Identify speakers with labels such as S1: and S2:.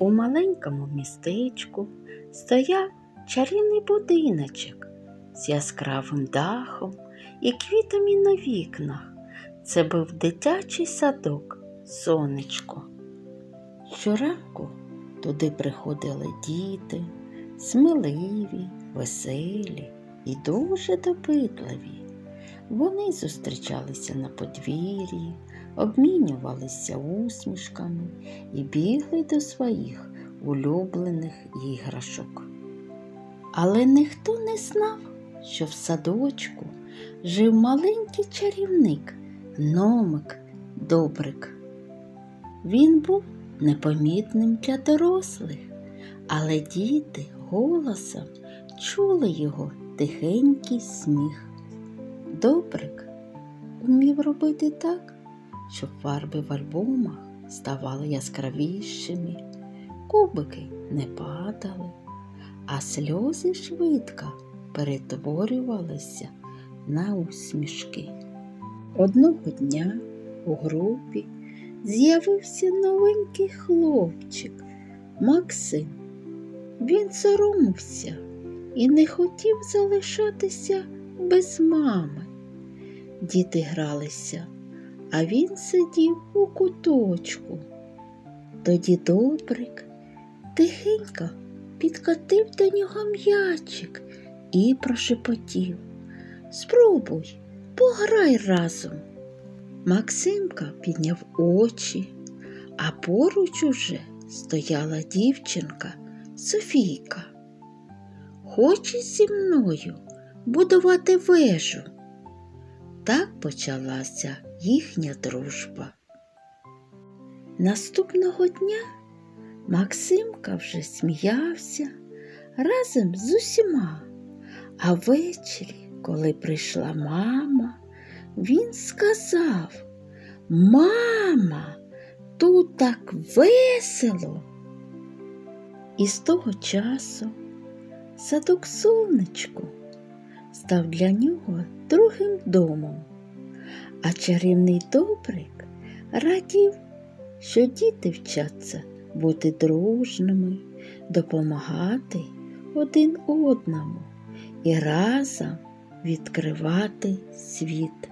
S1: У маленькому містечку стояв чарівний будиночок з яскравим дахом і квітами на вікнах. Це був дитячий садок, сонечко. Щоранку туди приходили діти, сміливі, веселі і дуже допитливі. Вони зустрічалися на подвір'ї, обмінювалися усмішками і бігли до своїх улюблених іграшок. Але ніхто не знав, що в садочку жив маленький чарівник, номик Добрик. Він був непомітним для дорослих, але діти голосом чули його тихенький сміх. Добрик умів робити так, щоб фарби в альбомах ставали яскравішими, кубики не падали, а сльози швидко перетворювалися на усмішки. Одного дня у групі з'явився новенький хлопчик Максим. Він соромився і не хотів залишатися без мами. Діти гралися, а він сидів у куточку. Тоді добрик тихенько підкотив до нього м'ячик і прошепотів Спробуй, пограй разом. Максимка підняв очі, а поруч уже стояла дівчинка Софійка. Хочеш зі мною будувати вежу? Так почалася їхня дружба. Наступного дня Максимка вже сміявся разом з усіма, а ввечері, коли прийшла мама, він сказав Мама, тут так весело. І з того часу садок сонечко став для нього другим домом, а чарівний добрик радів, що діти вчаться бути дружними, допомагати один одному і разом відкривати світ.